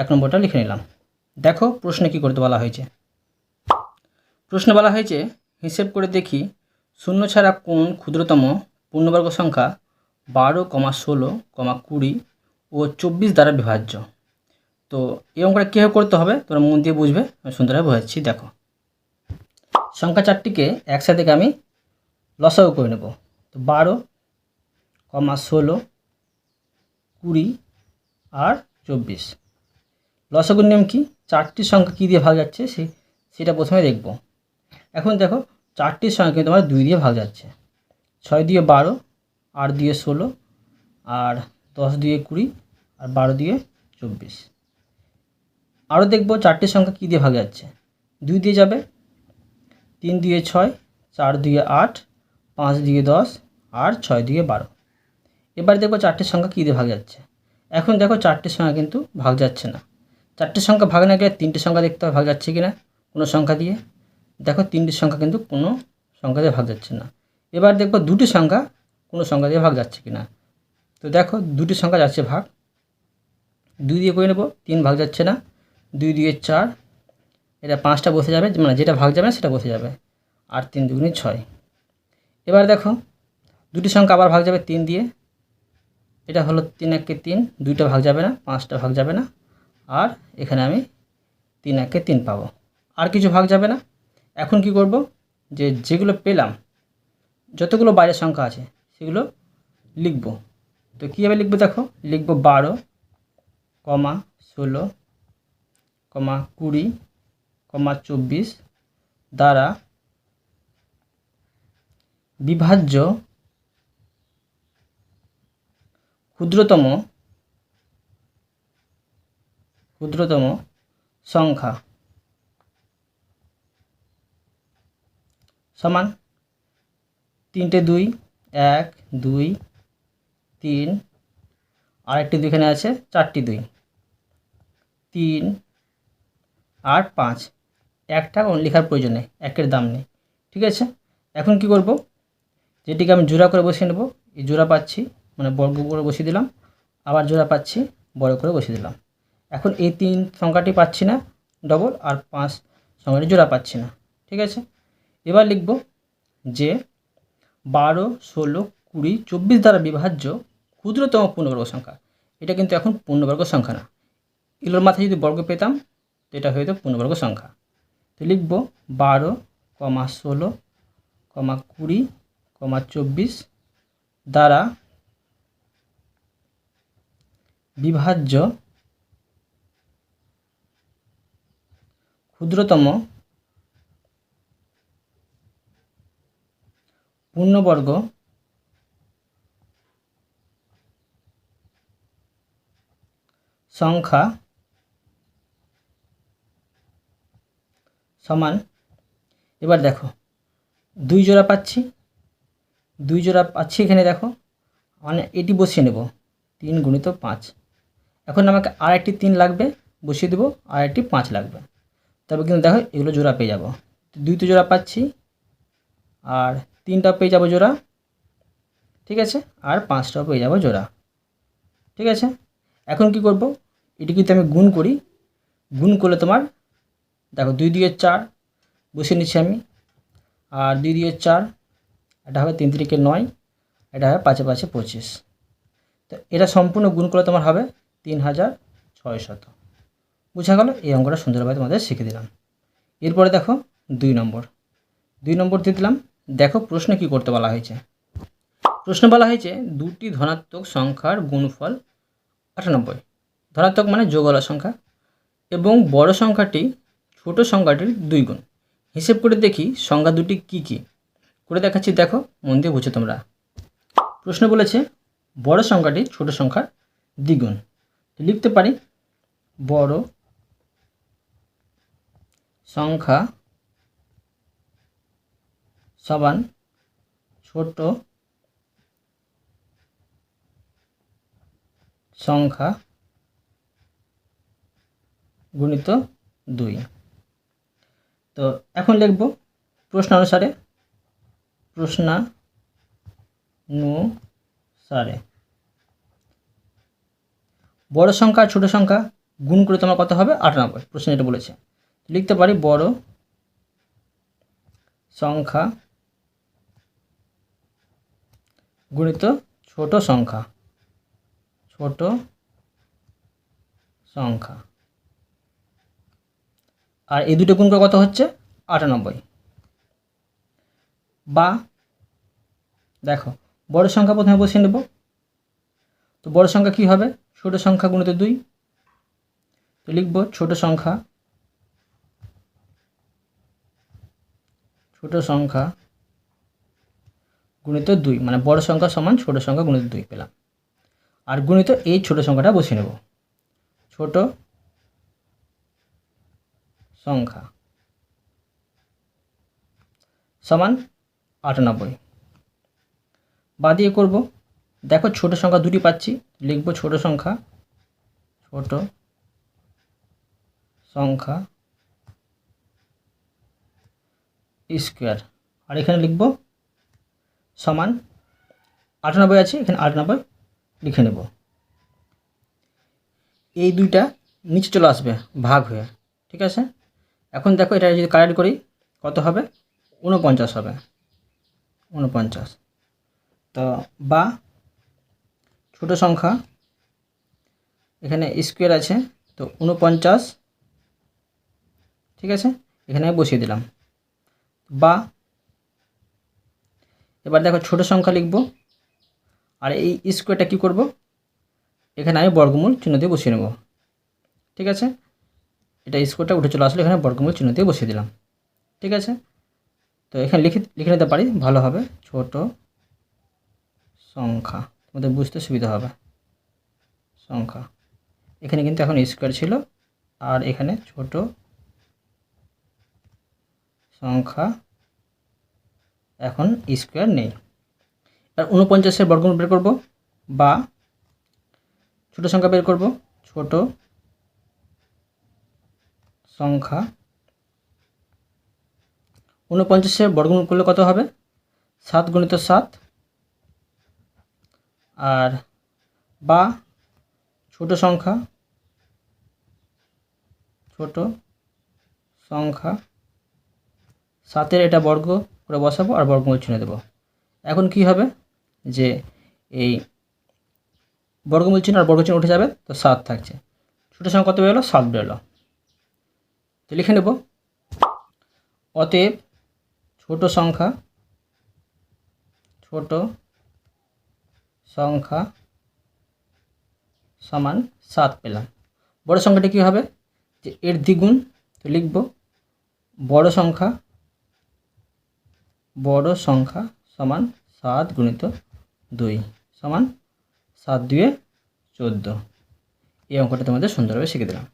এক নম্বরটা লিখে নিলাম। দেখো প্রশ্নে কী করতে বলা হয়েছে। প্রশ্ন বলা হয়েছে, হিসেব করে দেখি শূন্য ছাড়া কোন ক্ষুদ্রতম পূর্ণবর্গ সংখ্যা বারো কমা ষোলো কমা কুড়ি ও চব্বিশ দ্বারা বিভাজ্য। তো এই অঙ্কটা কীভাবে করতে হবে, তোমরা মন দিয়ে বুঝবে, আমি সুন্দরভাবে বোঝাচ্ছি, দেখো। সংখ্যা চারটিকে একসাথে আমি লসাগু করে নেব। তো বারো কমা ষোলো কুড়ি আর চব্বিশ। লসাগুর নিয়ম কি? চারটি সংখ্যা কী দিয়ে ভাগ যাচ্ছে? সে, সেটা প্রথমে দেখব। এখন দেখো চারটির সংখ্যা কিন্তু আমার দুই দিয়ে ভাগ যাচ্ছে। ছয় দিয়ে বারো, আট দিয়ে ষোলো, আর দশ দিয়ে কুড়ি, আর বারো দিয়ে চব্বিশ। আরও দেখব চারটির সংখ্যা কী দিয়ে ভাগ যাচ্ছে। দুই দিয়ে যাবে। তিন দিয়ে ছয়, চার দিয়ে আট, পাঁচ দিয়ে দশ, আর ছয় দিয়ে বারো। এবার দেখব চারটির সংখ্যা কী দিয়ে ভাগ যাচ্ছে। এখন দেখো চারটির সংখ্যা কিন্তু ভাগ যাচ্ছে না। চারটির সংখ্যা ভাগ না গেলে তিনটে সংখ্যা দেখতে হবে, ভাগ যাচ্ছে কি না কোনো সংখ্যা দিয়ে। দেখো তিনটির সংখ্যা কিন্তু কোনো সংখ্যা দিয়ে ভাগ যাচ্ছে না। এবার দেখব দুটি সংখ্যা কোনো সংখ্যা দিয়ে ভাগ যাচ্ছে কি না তো দেখো দুটি সংখ্যা যাচ্ছে ভাগ। দুই দিয়ে করে নেব, তিন ভাগ যাচ্ছে না। দুই দিয়ে চার, এটা পাঁচটা বসে যাবে মানে যেটা ভাগ যাবে না সেটা বসে যাবে। আর তিন দুগুণি ছয়। এবার দেখো দুটি সংখ্যা আবার ভাগ যাবে তিন দিয়ে। এটা হলো তিন একে তিন, দুইটা ভাগ যাবে না, পাঁচটা ভাগ যাবে না। আর এখানে আমি তিন একে তিন পাবো। আর কিছু ভাগ যাবে না। এখন কি করব? যে যেগুলো পেলাম, যতগুলো বাইরের সংখ্যা আছে, সেগুলো লিখব। তো কীভাবে লিখব দেখো? লিখব বারো, কমা ষোলো, কমা কুড়ি, কমা চব্বিশ দ্বারা বিভাজ্য ক্ষুদ্রতম ক্ষুদ্রতম সংখ্যা। সমান তিনটে দুই, এক, দুই, তিন, আরেকটি দুইখানে আছে, চারটি দুই। তিন আর পাঁচ। একটা লেখার প্রয়োজন নেই, একের দাম নেই, ঠিক আছে? এখন কি করব? যেটিকে আমি জোড়া করে বসিয়ে নেব, এই জোড়া পাচ্ছি মানে বর্গ করে বসিয়ে দিলাম, আবার জোড়া পাচ্ছি, বড় করে বসিয়ে দিলাম। এখন এই তিন সংখ্যাটি পাচ্ছি না ডবল আর পাঁচ সংখ্যাটি জোড়া পাচ্ছি না, ঠিক আছে? এবার লিখব যে বারো, ষোলো, কুড়ি, চব্বিশ দ্বারা বিভাজ্য ক্ষুদ্রতম পূর্ণবর্গ সংখ্যা। এটা কিন্তু এখন পূর্ণবর্গ সংখ্যা না। এগুলোর মাথায় যদি বর্গ পেতাম, তো এটা হয়তো পূর্ণবর্গ সংখ্যা। তো লিখব বারো, কমা ষোলো, কমা কুড়ি, কমা চব্বিশ দ্বারা বিভাজ্য ক্ষুদ্রতম পূর্ণবর্গ সংখ্যা সমান, এবার দেখো, দুই জোড়া পাচ্ছি, দুই জোড়া পাচ্ছি এখানে দেখো মানে এটি বসিয়ে নেব, তিন গুণিত পাঁচ। এখন আমাকে আর একটি তিন লাগবে, বসিয়ে দেবো আর একটি পাঁচ লাগবে। তবে কিন্তু দেখো এগুলো জোড়া পেয়ে যাব। দুই তো জোড়া পাচ্ছি, আর তিনটা পেয়ে যাব জোড়া, ঠিক আছে? আর পাঁচটাও পেয়ে যাব জোড়া, ঠিক আছে? এখন কি করব? এটি কিন্তু আমি গুণ করি। গুণ করলে তোমার, দেখো দুই দিয়ে চার বসিয়ে নিচ্ছি আমি, আর দুই দিয়ে চার, এটা হবে তিন তিরিকে নয়, এটা হবে পাঁচে পাঁচে পঁচিশ। তো এটা সম্পূর্ণ গুণ করলে তোমার হবে তিন হাজার ছয় শত বুঝা গেল এই অঙ্কটা সুন্দরভাবে তোমাদের শিখে দিলাম। এরপরে দেখো দুই নম্বর। দুই নম্বর দিয়ে দিলাম, দেখো প্রশ্ন কি করতে বলা হয়েছে। প্রশ্ন বলা হয়েছে দুটি ধনাত্মক সংখ্যার গুণফল আটানব্বই। ধনাত্মক মানে যোগলা সংখ্যা এবং বড় সংখ্যাটি ছোট সংখ্যাটির দুই গুণ। হিসেব করে দেখি সংখ্যা দুটি কি কি। করে দেখাচ্ছি, দেখো, মন দিয়ে বুঝো তোমরা। প্রশ্ন বলেছে বড় সংখ্যাটি ছোট সংখ্যার দ্বিগুণ। লিখতে পারি, বড় সংখ্যা সমান ছোট সংখ্যা গুণিত দুই। তো এখন লিখব প্রশ্নানুসারে প্রশ্নানুসারে। বড় সংখ্যা ছোট সংখ্যা গুণ করে তোমার কত হবে? আটানব্বই। প্রশ্ন এটা বলেছে। লিখতে পারি বড় সংখ্যা গুণিত ছোট সংখ্যা ছোট সংখ্যা। আর এই দুটো গুণ করে কত হচ্ছে? আটানব্বই। বা দেখো, বড় সংখ্যা প্রথমে বসিয়ে নেব। তো বড় সংখ্যা কি হবে? ছোট সংখ্যা গুণিত দুই। তো লিখব ছোট সংখ্যা ছোট সংখ্যা গুণিত দুই মানে বড় সংখ্যা সমান ছোট সংখ্যা গুণিত দুই পেলাম। আর গুণিত এই ছোট সংখ্যাটা বসিয়ে নেব। ছোট সংখ্যা সমান আটানব্বই। বা দিয়ে করব। দেখো ছোট সংখ্যা দুটি পাচ্ছি, লিখব ছোট সংখ্যা ছোট সংখ্যা স্কোয়ার। আর এখানে লিখব সমান আটানব্বই আছে, এখানে আটানব্বই লিখে নেব। এই দুইটা নিচে চলে আসবে, ভাগ হয়ে, ঠিক আছে? এখন দেখো এটা যদি কারেক্ট করি, কত হবে? উনপঞ্চাশ হবে। উনপঞ্চাশ তো বা ছোট সংখ্যা, এখানে স্কোয়ার আছে, তো উনপঞ্চাশ ঠিক আছে? এখানে বসিয়ে দিলাম। বা, এবার দেখো ছোট সংখ্যা লিখব, আর এই স্কোয়ারটা কী করব? এখানে আমি বর্গমূল চিহ্ন দিয়ে বসিয়ে নেব, ঠিক আছে? এটা স্কোয়ারটা উঠে চলে আসলে, এখানে বর্গমূল চিহ্ন দিয়ে বসিয়ে দিলাম, ঠিক আছে? তো এখানে লিখে লিখে নিতে পারি, ভালো হবে, ছোট সংখ্যা, তোমাদের বুঝতে সুবিধা হবে, সংখ্যা। এখানে কিন্তু এখন স্কোয়ার ছিল, আর এখানে ছোট সংখ্যা এখন স্কোয়ার নেই। আর উনপঞ্চাশের বর্গমূল বের করব বা ছোট সংখ্যা বের করব, ছোট সংখ্যা। উনপঞ্চাশের বর্গমূল করলে কত হবে? সাত গুণিত সাত। আর বা ছোট সংখ্যা ছোট সংখ্যা সাতের এটা বর্গ করে বসাবো আর বর্গমূল চিহ্ন দেবো। এখন কি হবে? যে এই বর্গমূল চিহ্ন আর বর্গ উঠে যাবে, তো সাত থাকছে। ছোটো সংখ্যা কত বেরোলো? সাত বেরোলো। তো লিখে নেব। অতএব ছোট সংখ্যা ছোট সংখ্যা সমান সাত পেলাম। বড় সংখ্যাটি কী হবে? যে এর দ্বিগুণ, তো লিখব। বড় সংখ্যা বড় সংখ্যা সমান সাত গুণিত দুই সমান সাত দুয়ে চোদ্দ। এই অঙ্কটা তোমাদের সুন্দরভাবে শিখে দিলাম।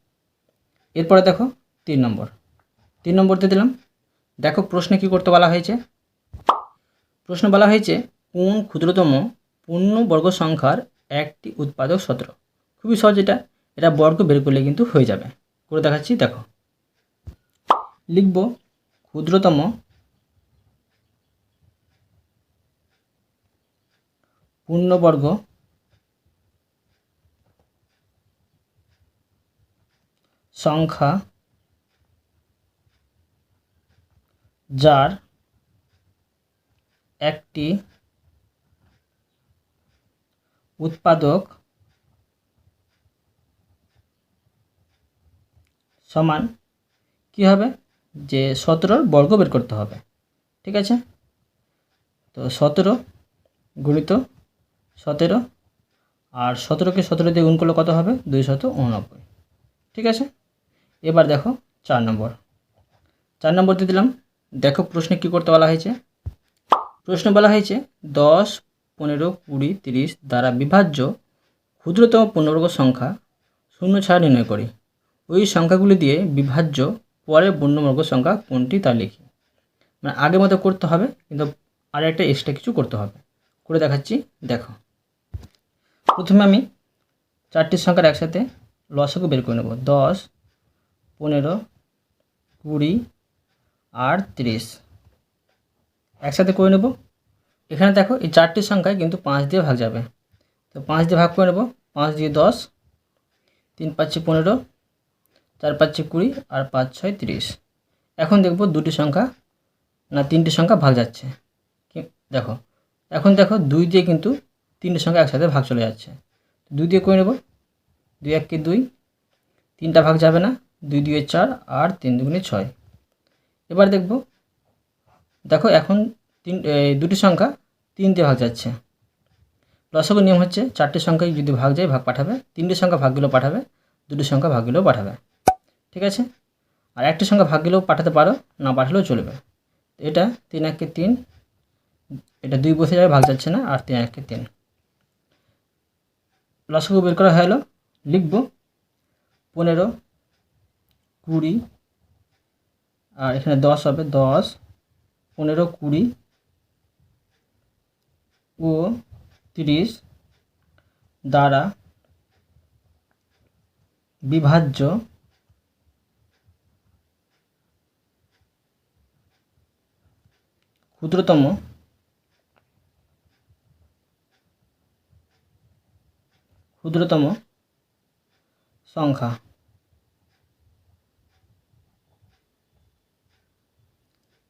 এরপরে দেখো তিন নম্বর। তিন নম্বরতে দিলাম, দেখো প্রশ্নে কি করতে বলা হয়েছে? প্রশ্ন বলা হয়েছে, কোন ক্ষুদ্রতম পূর্ণবর্গ সংখ্যার একটি উৎপাদক সতেরো? খুবই সহজ এটা এটা বর্গ বের করলে কিন্তু হয়ে যাবে। করে দেখাচ্ছি, দেখো। লিখব, ক্ষুদ্রতম পূর্ণবর্গ সংখ্যা যার একটি উৎপাদক সমান কি হবে? যে সতেরোর বর্গ বের করতে হবে। ঠিক আছে? তো সতেরো গুণিত সতেরো। আর সতেরোকে সতেরো দিয়ে গুণ করলে কত হবে? দুই শত উননব্বই। ঠিক আছে? এবার দেখো চার নম্বর। চার নম্বর দিয়ে দিলাম। দেখো প্রশ্নে কী করতে বলা হয়েছে? প্রশ্ন বলা হয়েছে, দশ, পনেরো, কুড়ি, তিরিশ দ্বারা বিভাজ্য ক্ষুদ্রতম পূর্ণবর্গ সংখ্যা শূন্য ছাড়া নির্ণয় করি। ওই সংখ্যাগুলি দিয়ে বিভাজ্য পরের পূর্ণবর্গ সংখ্যা কোনটি তা লিখি। মানে আগের মতো করতে হবে, কিন্তু আর একটা এক্সট্রা কিছু করতে হবে। করে দেখাচ্ছি। দেখো। প্রথমে আমি চারটি সংখ্যার একসাথে লসগু বের করে নেব। দশ, পনেরো, কুড়ি আর তিরিশ। একসাথে করে নেব। এখানে দেখো এই চারটি সংখ্যায় কিন্তু পাঁচ দিয়ে ভাগ যাবে। তো পাঁচ দিয়ে ভাগ করে নেব। পাঁচ দিয়ে দশ, তিন পাঁচে পনেরো, চার পাঁচে কুড়ি আর পাঁচ ছয় তিরিশ। এখন দেখব দুটি সংখ্যা না তিনটি সংখ্যা ভাগ যাচ্ছে। দেখো। এখন দেখো দুই দিয়ে কিন্তু তিনটি সংখ্যা একসাথে ভাগ চলে যাচ্ছে। দুই দিয়ে করে নেব। দুই এককে দুই, তিনটা ভাগ যাবে না। দুই দুয়ে চার আর তিন দুগুণে ছয়। এবার দেখব, দেখো এখন তিন দুটি সংখ্যা তিন দিয়ে ভাগ যাচ্ছে। লসগু নিয়ম হচ্ছে চারটে সংখ্যায় যদি ভাগ যায়, ভাগ পাঠাবে। তিনটি সংখ্যা ভাগগুলো পাঠাবে, দুটি সংখ্যা ভাগগুলো পাঠাবে। ঠিক আছে? আর একটি সংখ্যা ভাগগুলো পাঠাতে পারো, না পাঠালেও চলবে। এটা তিন একে তিন, এটা দুই বসে যাবে, ভাগ যাচ্ছে না, আর তিন একে তিন। লসগু বের করা হলো লিখব পনেরো, কুড়ি, আর এখানে দশ হবে, দশ, পনেরো, কুড়ি ও তিরিশ, দ্বারা বিভাজ্য ক্ষুদ্রতম ক্ষুদ্রতম সংখ্যা।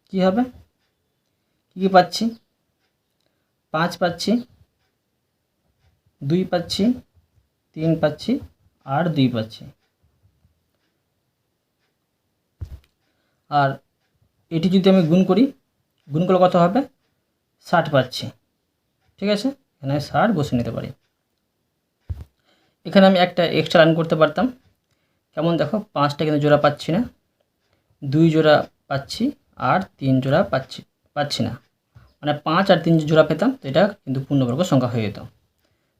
কি হবে? কী কী পাচ্ছি? পাঁচ পাচ্ছি, দুই পাচ্ছি, তিন পাচ্ছি, আর দুই পাচ্ছি। আর এটি যদি আমি গুণ করি, গুণ করলে কত হবে? ষাট পাচ্ছি। ঠিক আছে? এখানে ষাট বসে নিতে পারি। এখানে আমি একটা এক্সট্রা রান করতে পারতাম। কেমন দেখো, পাঁচটা কিন্তু জোড়া পাচ্ছি না। দুই জোড়া পাচ্ছি আর তিন জোড়া পাচ্ছি পাচ্ছি না। মানে পাঁচ আর তিন জোড়া পেতাম, তো এটা কিন্তু পূর্ণবর্গ সংখ্যা হয়ে যেত।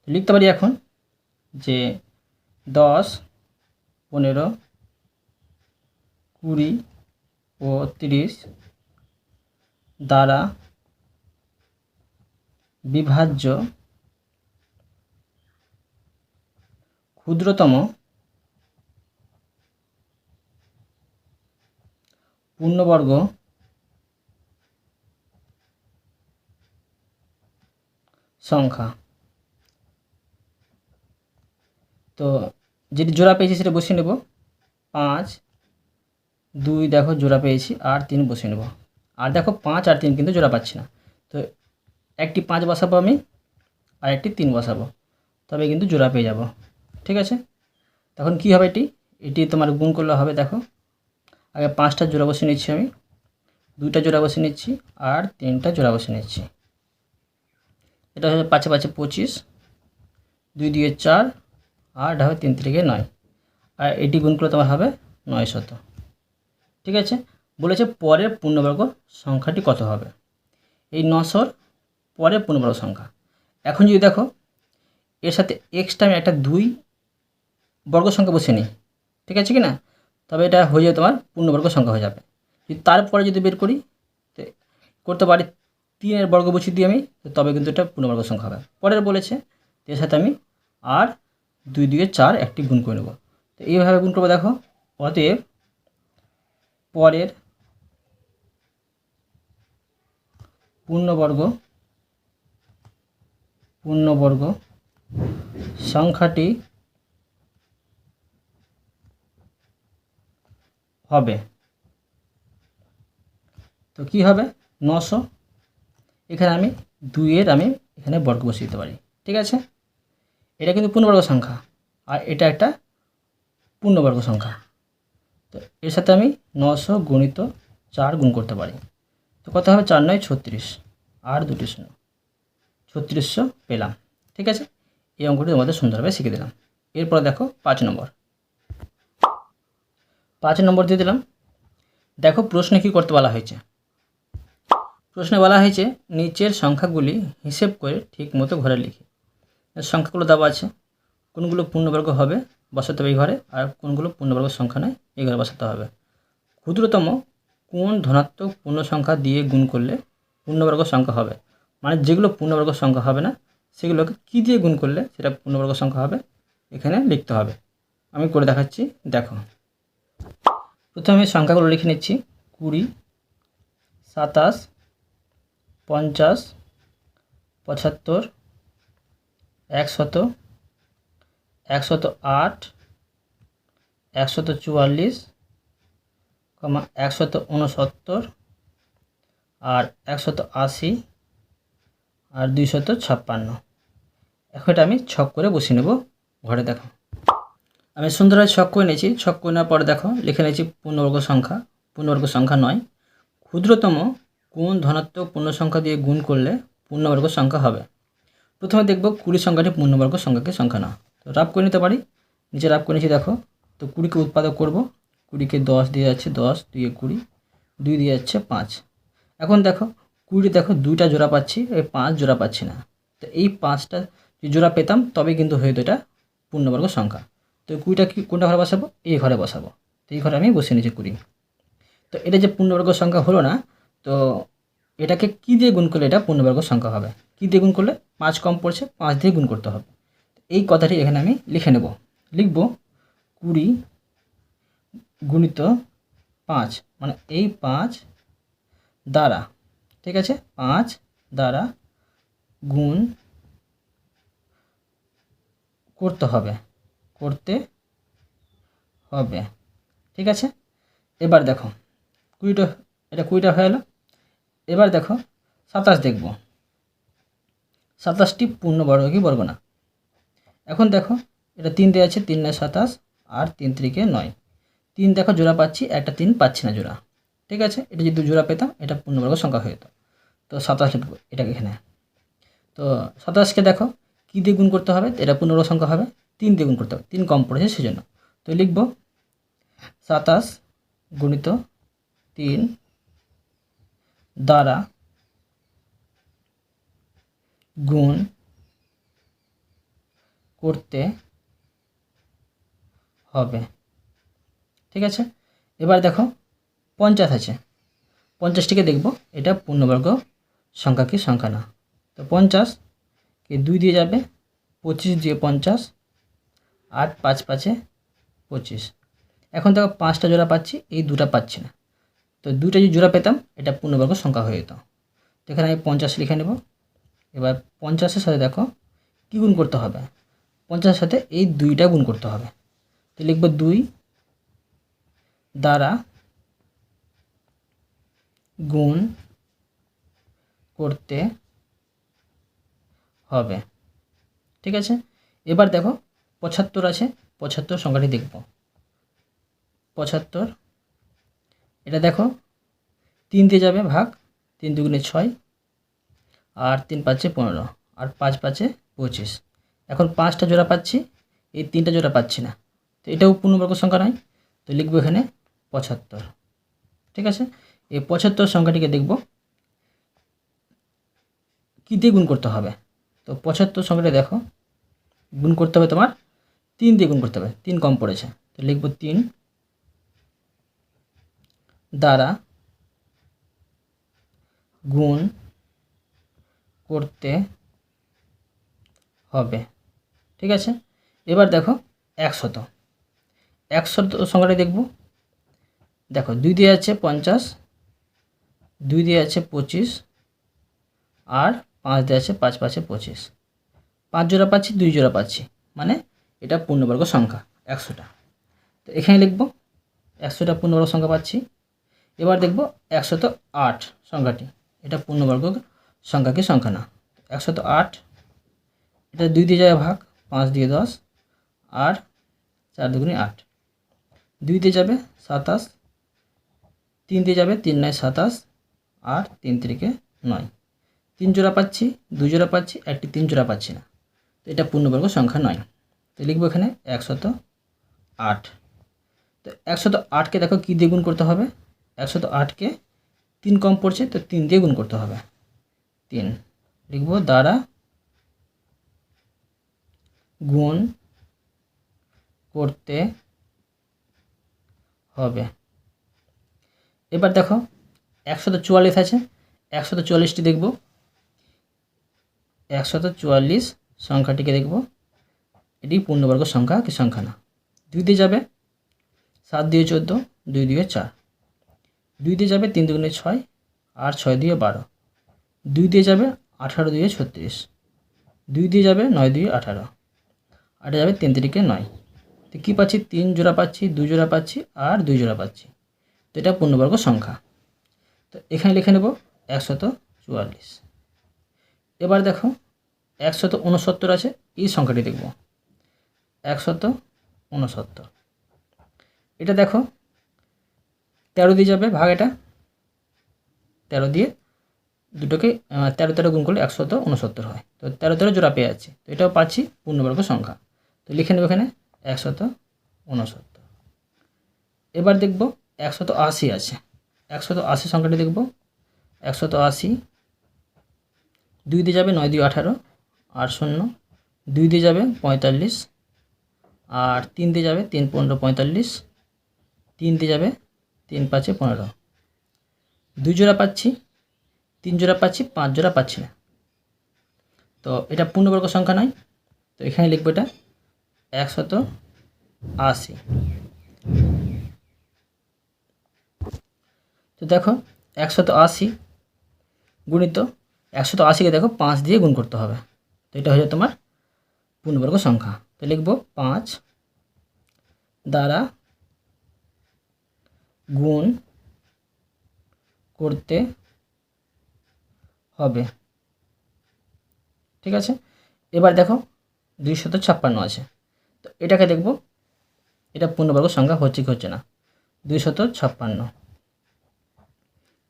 লিখতে পারি এখন যে দশ, পনেরো, কুড়ি ও তিরিশ দ্বারা বিভাজ্য ক্ষুদ্রতম পূর্ণবর্গ সংখ্যা। তো যেটি জোড়া পেয়েছি সেটা বসিয়ে নেব। পাঁচ, দুই, দেখো জোড়া পেয়েছি, আর তিন বসিয়ে নেব। আর দেখো পাঁচ আর তিন কিন্তু জোড়া পাচ্ছি না। তো একটি পাঁচ বসাবো আমি, আর একটি তিন বসাবো। তবে কিন্তু জোড়া পেয়ে যাব। ঠিক আছে? তখন কি হবে এটি? এটি তোমার গুণ করলে হবে, দেখো। আগে পাঁচটা জোড়া বসিয়ে নিচ্ছি আমি। দুইটা জোড়া বসিয়ে নিচ্ছি আর তিনটা জোড়া বসিয়ে নিচ্ছি। এটা হচ্ছে পাঁচে পাঁচে পঁচিশ, দুই দিয়ে চার আর এটা হবে তিন থেকে নয়। আর এটি গুণ করলে তোমার হবে নয় শত। ঠিক আছে? বলেছে পরের পূর্ণবর্গ সংখ্যাটি কত হবে? এই নশোর পরের পূর্ণবর্গ সংখ্যা। এখন যদি দেখো, এর সাথে এক্সট্রা আমি একটা দুই বর্গ সংখ্যা বসে নিই ঠিক আছে কি না তবে এটা হয়ে যাবে তোমার পূর্ণবর্গ সংখ্যা হয়ে যাবে। তারপরে যদি বের করি করতে পারি তিনের বর্গ বসিয়ে দিই আমি তবে কিন্তু এটা পূর্ণবর্গ সংখ্যা হবে। পরের বলেছে এর সাথে আমি আর দুই দুয়ে চার একটি গুণ করে নেব। তো এইভাবে গুণ করব দেখো, অতএব পরের পূর্ণবর্গ পূর্ণবর্গ সংখ্যাটি হবে। তো কি হবে? নশো। এখানে আমি দুইয়ের আমি এখানে বর্গ বসিয়ে দিতে পারি। ঠিক আছে? এটা কিন্তু পূর্ণবর্গ সংখ্যা। আর এটা একটা পূর্ণবর্গ সংখ্যা। তো এর সাথে আমি নশো গুণিত চার গুণ করতে পারি। তো কত হবে? চার নয়, ছত্রিশ। আর দুটি শূন্য। ছত্রিশশো পেলাম। ঠিক আছে? এই অঙ্কটি তোমাদের সুন্দরভাবে শিখে দিলাম। এরপর দেখো পাঁচ নম্বর। পাঁচ নম্বর দিয়ে দিলাম। দেখো প্রশ্নে কী করতে বলা হয়েছে? প্রশ্নে বলা হয়েছে, নিচের সংখ্যাগুলি হিসেব করে ঠিক মতো ঘরে লিখি। সংখ্যাগুলো দেওয়া আছে, কোনগুলো পূর্ণবর্গ হবে বসাতে হবে এই ঘরে, আর কোনগুলো পূর্ণবর্গ সংখ্যা নয়, এই ঘরে বসাতে হবে। ক্ষুদ্রতম কোন ধনাত্মক পূর্ণ সংখ্যা দিয়ে গুণ করলে পূর্ণবর্গ সংখ্যা হবে। মানে যেগুলো পূর্ণবর্গ সংখ্যা হবে না, সেগুলোকে কী দিয়ে গুণ করলে সেটা পূর্ণবর্গ সংখ্যা হবে? এখানে লিখতে হবে। আমি করে দেখাচ্ছি, দেখো। প্রথমে সংখ্যাগুলো লিখে নিচ্ছি। কুড়ি, সাতাশ, পঞ্চাশ, পঁচাত্তর, একশত একশত আট, একশত চুয়াল্লিশ, কমা একশত উনসত্তর আর একশত আশি আর দুইশত ছাপ্পান্ন। এখন আমি ছক করে বসিয়ে নেব ঘরে দেখো। আমি সুন্দরভাবে ছক করে নিয়েছি। ছক করে নেওয়ার পরে দেখো, লিখে নিয়েছি পূর্ণবর্গ সংখ্যা। পূর্ণবর্গ সংখ্যা নয়। ক্ষুদ্রতম কোন ধনাত্মক পূর্ণ সংখ্যা দিয়ে গুণ করলে পূর্ণবর্গ সংখ্যা হবে। প্রথমে দেখব কুড়ি সংখ্যাটি পূর্ণবর্গ সংখ্যাকে সংখ্যা না। তো রাপ করে নিতে পারি। নিচে রাপ করে নিয়েছি, দেখো। তো কুড়িকে উৎপাদক করব। কুড়িকে দশ দিয়ে যাচ্ছে দশ, দুইয়ে কুড়ি, দুই দিয়ে যাচ্ছে পাঁচ। এখন দেখো কুড়ি দেখো দুইটা জোড়া পাচ্ছি, এই পাঁচ জোড়া পাচ্ছি না। তো এই পাঁচটা জোড়া পেতাম তবে কিন্তু হয়তো এটা পূর্ণবর্গ সংখ্যা। তো কুড়িটা কি কোনটা ঘরে বসাবো? এই ঘরে বসাবো। তো এই ঘরে আমি বসিয়ে নিয়েছি কুড়ি। তো এটা যে পূর্ণবর্গ সংখ্যা হলো না, তো এটাকে কী দিয়ে গুণ করলে এটা পূর্ণবর্গ সংখ্যা হবে? কী দিয়ে গুণ করলে? পাঁচ কম পড়ছে, পাঁচ দিয়ে গুণ করতে হবে। এই কথাটি এখানে আমি লিখে নেব। লিখব কুড়ি গুণিত পাঁচ মানে এই পাঁচ দ্বারা, ঠিক আছে? পাঁচ দ্বারা গুণ করতে হবে। করতে হবে। ঠিক আছে? এবার দেখো, কুড়িটা, এটা কুড়িটা হয়ে গেলো এবার দেখো, সাতাশ দেখব। সাতাশটি পূর্ণবর্গ কি বর্গ না। এখন দেখো, এটা তিন আছে, তিন নয় সাতাশ, আর তিন ত্রিকে নয়। তিন দেখো, জোড়া পাচ্ছি, একটা তিন পাচ্ছি না জোড়া। ঠিক আছে? এটা যদি জোড়া পেতাম, এটা পূর্ণবর্গ সংখ্যা হয়ে যেত। তো সাতাশ লিখব, এটাকে এখানে। তো সাতাশকে দেখো, কী দিয়ে গুণ করতে হবে? এটা পূর্ণবর্গ সংখ্যা হবে। তিন দিয়ে গুণ করতে হবে, তিন কম পড়েছে সেজন্য। তো লিখব সাতাশ গুণিত তিন দ্বারা গুণ করতে হবে। ঠিক আছে? এবার দেখো, পঞ্চাশ আছে। পঞ্চাশটিকে দেখব, এটা পূর্ণবর্গ সংখ্যা কি? সংখ্যা না। তো পঞ্চাশ কে দুই দিয়ে যাবে, পঁচিশ দিয়ে পঞ্চাশ আট, পাঁচ, পাঁচে পঁচিশ। এখন দেখো পাঁচটা জোড়া পাচ্ছি, এই দুটা পাচ্ছি না। তো দুটা যদি জোড়া পেতাম, এটা পূর্ণবর্গ সংখ্যা হয়ে যেত। তো এখানে আমি পঞ্চাশ লিখে নেব। এবার পঞ্চাশের সাথে দেখো, কী গুণ করতে হবে? পঞ্চাশের সাথে এই দুইটা গুণ করতে হবে। তো লিখব দুই দ্বারা গুণ করতে হবে। ঠিক আছে? এবার দেখো পঁচাত্তর আছে, পঁচাত্তর সংখ্যাটি দেখব। পঁচাত্তর, এটা দেখো, তিন যাবে ভাগ, তিন দুগুণে ছয়, আর তিন পাঁচে পনেরো, আর পাঁচ পাঁচে পঁচিশ। এখন পাঁচটা জোড়া পাচ্ছি, এই তিনটা জোড়া পাচ্ছি না। তো এটাও পূর্ণবর্গ সংখ্যা নয়, তো লিখব এখানে পঁচাত্তর। ঠিক আছে? এই পঁচাত্তর সংখ্যাটিকে দেখব, কী দিয়ে গুণ করতে হবে? তো পঁচাত্তর সংখ্যাটা দেখো, গুণ করতে হবে তোমার তিন দিয়ে গুণ করতে হবে, তিন কম পড়েছে। তো লিখব তিন। দ্বারা গুণ করতে হবে। ঠিক আছে? এবার দেখো একশত। একশত সংখ্যাটা দেখব। দেখো, দুই দিয়ে আছে পঞ্চাশ, দুই দিয়ে আছে পঁচিশ, আর পাঁচ দিয়ে আছে পাঁচ পাঁচে পঁচিশ। পাঁচ জোড়া পাচ্ছি, দুই জোড়া পাচ্ছি। মানে এটা পূর্ণবর্গ সংখ্যা, একশোটা। তো এখানে লিখব, একশোটা পূর্ণবর্গ সংখ্যা পাচ্ছি। এবার দেখব একশত আট সংখ্যাটি। এটা পূর্ণবর্গ সংখ্যা কি সংখ্যা না? একশত আট, এটা দুই দিয়ে যাবে ভাগ, পাঁচ দিয়ে দশ, আর চার দুগুণে আট। দুই দিয়ে যাবে সাতাশ, তিন দিয়ে যাবে তিন নয় সাতাশ, আর তিন তিরিকে নয়। তিন জোড়া পাচ্ছি, দুই জোড়া পাচ্ছি, একটি তিন জোড়া পাচ্ছি না। তো এটা পূর্ণবর্গ সংখ্যা নয়। তো লিখব এখানে একশত আট। তো একশত আটকে দেখো কী দিয়ে গুণ করতে হবে? একশত আটকে তিন কম পড়ছে, তো তিন দিয়ে গুণ করতে হবে। তিন। লিখব দ্বারা গুণ করতে হবে। এবার দেখো, একশত চুয়াল্লিশ আছে, একশত চুয়াল্লিশটি দেখব। একশত চুয়াল্লিশ সংখ্যাটিকে দেখব। এটি পূর্ণবর্গ সংখ্যা কি সংখ্যা না? দুই দিয়ে যাবে সাত দিয়ে চোদ্দ, দুই দিয়ে চার। দুই দিয়ে যাবে তিন দুগুণে ছয়, আর ছয় দিয়ে বারো। দুই দিয়ে যাবে আঠারো দিয়ে ছত্রিশ। দুই দিয়ে যাবে নয় দিয়ে আঠারো। আটে যাবে তিন তিরিকে নয়। তো কী পাচ্ছি? তিন জোড়া পাচ্ছি, দুই জোড়া পাচ্ছি, আর দুই জোড়া পাচ্ছি। তো এটা পূর্ণবর্গ সংখ্যা। তো এখানে লিখে নেব একশত চুয়াল্লিশ। এবার দেখো, একশত উনসত্তর আছে, এই সংখ্যাটি দেখব। একশত উনসত্তর এটা দেখো, তেরো দিয়ে যাবে ভাগ এটা, তেরো দিয়ে দুটোকে তেরো তেরো গুণ করলে একশত উনসত্তর হয়। তো তেরো তেরো জোড়া পেয়ে যাচ্ছে। তো এটাও পাচ্ছি পূর্ণবর্গ সংখ্যা। তো লিখে নেব এখানে একশত উনসত্তর এবার দেখব একশত আশি আছে। একশত আশি সংখ্যাটি দেখব। একশত আশি, দুই দিয়ে যাবে নয় দুই আঠারো আর শূন্য, দুই দিয়ে যাবে পঁয়তাল্লিশ আর তিন যাবে তিন পনেরো পঁয়তাল্লিশ, তিন দিয়ে যাবে তিন পাঁচে পনেরো। দুই জোড়া পাচ্ছি, তিন জোড়া পাচ্ছি, পাঁচ জোড়া পাচ্ছি না। তো এটা পূর্ণবর্গ সংখ্যা নয়, তো এখানে লিখব এটা একশত আশি। তো দেখো একশত আশি গুণিত একশত আশিকে দেখো পাঁচ দিয়ে গুণ করতে হবে, তো এটা হয়ে তোমার পূর্ণবর্গ সংখ্যা। লিখব পাঁচ দ্বারা গুণ করতে হবে। ঠিক আছে? এবার দেখো দুইশত ছাপ্পান্ন আছে। তো এটাকে দেখব, এটা পূর্ণবর্গ সংখ্যা হচ্ছে কি হচ্ছে না? দুইশত ছাপ্পান্ন।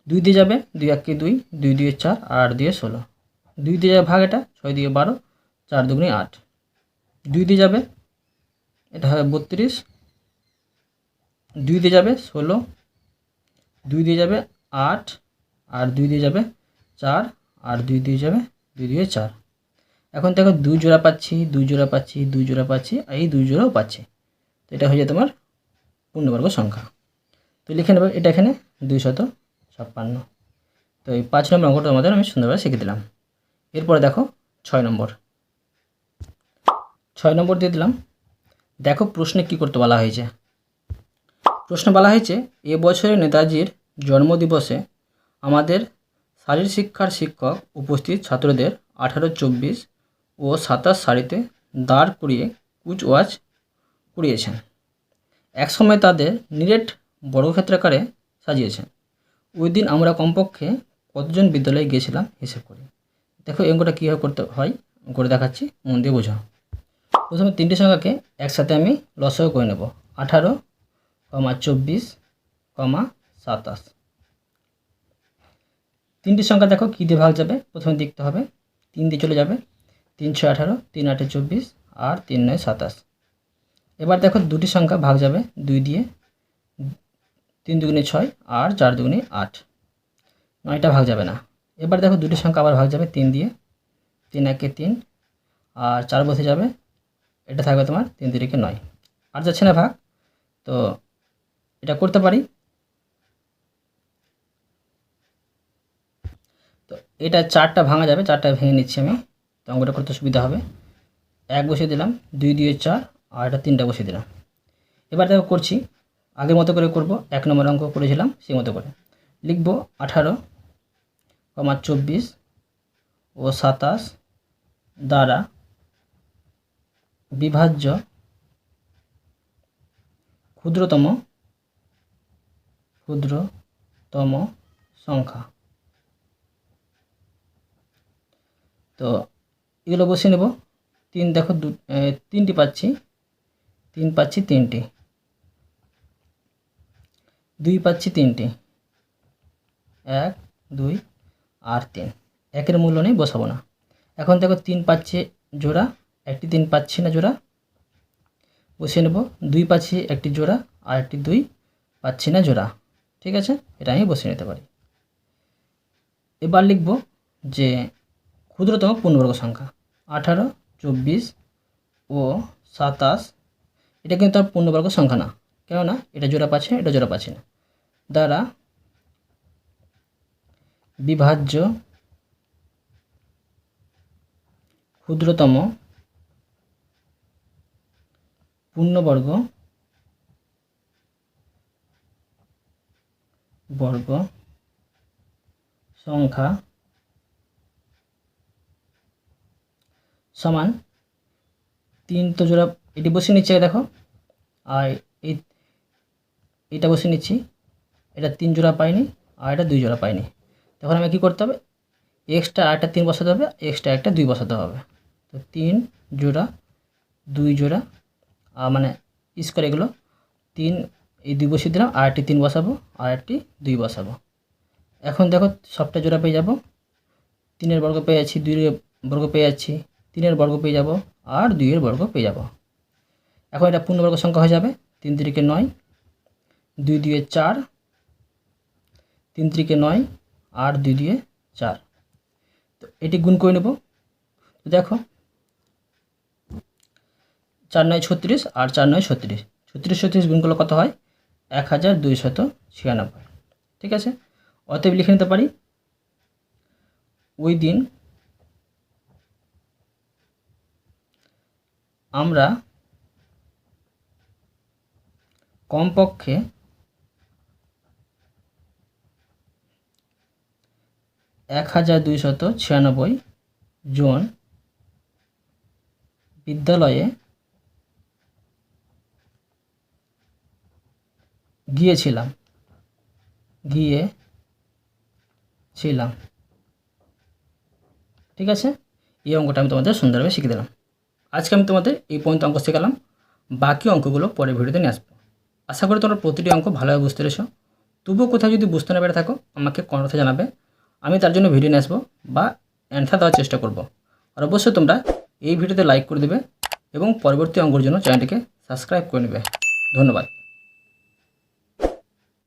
দুই দিয়ে যাবে, দুই একে দুই দুই দিয়ে চার আর দিয়ে ষোলো। দুই দিয়ে যাবে ভাগ এটা, ছয় দিয়ে বারো, চার দুগুণে আট। দুই দিয়ে যাবে, এটা হবে বত্রিশ। দুই দিয়ে যাবে ষোলো দুই দিয়ে যাবে আট, আর দুই দিয়ে যাবে চার, আর দুই দিয়ে যাবে দুই দিয়ে চার। এখন দেখো দুই জোড়া পাচ্ছি, দুই জোড়া পাচ্ছি, দুই জোড়া পাচ্ছি, আর এই দুই জোড়াও পাচ্ছি। তো এটা হয়ে যায় তোমার পূর্ণবর্গ সংখ্যা। তো লিখে নেবে, এটা এখানে দুইশত ছাপ্পান্ন। তো এই পাঁচ নম্বর অঙ্কটা আমাদের আমি সুন্দরভাবে শিখে দিলাম। এরপরে দেখো ছয় নম্বর। ছয় নম্বর দিয়ে দিলাম। দেখো প্রশ্নে কি করতে বলা হয়েছে। প্রশ্ন বলা হয়েছে, এ বছরে নেতাজির জন্মদিবসে আমাদের শারীর শিক্ষার শিক্ষক উপস্থিত ছাত্রদের আঠারো, চব্বিশ ও সাতাশ সারিতে দাঁড় করিয়ে কুচওয়াচ করিয়েছেন। একসময় তাদের নিরেট বর্গক্ষেত্রাকারে সাজিয়েছেন। ওই দিন আমরা কমপক্ষে কতজন বিদ্যালয়ে গিয়েছিলাম, হিসেব করি। দেখো অঙ্কটা কীভাবে করতে হয়, করে দেখাচ্ছি, মন দিয়ে বোঝাও। প্রথমে তিনটি সংখ্যাকে একসাথে আমি লসও করে নেব। আঠারো, কমা চব্বিশ, কমা সাতাশ। তিনটি সংখ্যা দেখো, কী দিয়ে ভাগ যাবে? প্রথমে দেখতে হবে, তিন দিয়ে চলে যাবে, তিন ছয় আঠারো, তিন আটে চব্বিশ আর তিন নয় সাতাশ। এবার দেখো, দুটি সংখ্যা ভাগ যাবে, দুই দিয়ে, তিন দুগুণে ছয় আর চার দুগুণে আট। নয়টা ভাগ যাবে না। এবার দেখো, দুটি সংখ্যা আবার ভাগ যাবে, তিন দিয়ে, তিন একে তিন, আর চার বসে যাবে এটা থাকবে তোমার তিন তিরিকে নয়। আর যাচ্ছে না ভাগ, তো এটা করতে পারি। তো এটা চারটা ভাঙা যাবে, চারটা ভেঙে নিচ্ছি আমি, তো অঙ্কটা করতে সুবিধা হবে। এক বসিয়ে দিলাম, দুই দিয়ে চার, আর এটা তিনটা বসিয়ে দিলাম। এবার দেখো করছি, আগের মতো করে করব, এক নম্বর অঙ্ক করেছিলাম সেই মতো করে। লিখব আঠারো, কমা চব্বিশ ও সাতাশ দ্বারা বিভাজ্য ক্ষুদ্রতম ক্ষুদ্রতম সংখ্যা। তো এগুলো বসিয়ে নেব। তিন দেখো, দু তিনটি পাচ্ছি। তিন পাচ্ছি তিনটি। দুই পাচ্ছি তিনটি। এক, দুই আর তিন। একের মূল্য নেই, বসাবো না। এখন দেখো তিন পাচ্ছে জোড়া একটি তিন পাচ্ছি না জোড়া। বসিয়ে নেব। দুই পাচ্ছি, একটি জোড়া আর একটি দুই পাচ্ছি না জোড়া। ঠিক আছে? এটা আমি বসিয়ে নিতে পারি। এবার লিখব যে ক্ষুদ্রতম পূর্ণবর্গ সংখ্যা। আঠারো, চব্বিশ ও সাতাশ। এটা কিন্তু আর পূর্ণবর্গ সংখ্যা না। কেননা এটা জোড়া পাচ্ছে, এটা জোড়া পাচ্ছে না। দ্বারা বিভাজ্য ক্ষুদ্রতম পূর্ণবর্গ বর্গ সংখ্যা সমান তিন তো জোড়া, এটি বসিয়ে নিচ্ছে দেখো, আর এই, এটা বসিয়ে নিচ্ছি, এটা তিন জোড়া পাইনি, আর এটা দুই জোড়া পাইনি। তখন আমি কী করতে হবে? এক্সট্রা আরেকটা তিন বসাতে হবে, এক্সট্রা একটা দুই বসাতে হবে। তো তিন জোড়া, দুই জোড়া মানে স্কোয়ার এগুলো তিন, এই দুই বসিয়ে দিলাম, আর একটি তিন বসাবো, আর একটি দুই বসাবো। এখন দেখো সবটা জোড়া পেয়ে যাব। তিনের বর্গ পেয়ে যাচ্ছি, দুইয়ের বর্গ পেয়ে যাচ্ছি, তিনের বর্গ পেয়ে যাব, আর দুইয়ের বর্গ পেয়ে যাব। এখন এটা পূর্ণবর্গ সংখ্যা হয়ে যাবে, তিন তিরিকে নয়, দুই দুয়ে চার, তিন তিরিকে নয়, আর দুই দিয়ে চার। তো এটি গুণ করে নেব। দেখো চার নয় ছত্রিশ আর চার নয় ছত্রিশ। ছত্রিশ ছত্রিশ গুণ করলে কত হয়? এক হাজার দুইশত ছিয়ানব্বই। ঠিক আছে? অতএব লিখে নিতে পারি। ওই দিন আমরা কমপক্ষে এক হাজার দুইশত ছিয়ানব্বই জন বিদ্যালয়ে গিয়েছিলাম। গিয়ে ছিলাম। ঠিক আছে? এই অঙ্কটা আমি তোমাদের সুন্দরভাবে শিখে দিলাম। আজকে আমি তোমাদের এই পর্যন্ত অঙ্ক শেখালাম। বাকি অঙ্কগুলো পরে ভিডিওতে নিয়ে আসব। আশা করি তোমরা প্রতিটি অঙ্ক ভালোভাবে বুঝতে পেরেছ। তবুও কোথাও যদি বুঝতে না পেরে থাকো, আমাকে কমেন্টে জানাবে। আমি তার জন্য ভিডিও নিয়ে আসব বা অ্যান্সার দেওয়ার চেষ্টা করব। আর অবশ্যই তোমরা এই ভিডিওতে লাইক করে দেবে এবং পরবর্তী অঙ্কর জন্য চ্যানেলটিকে সাবস্ক্রাইব করে নেবে। ধন্যবাদ।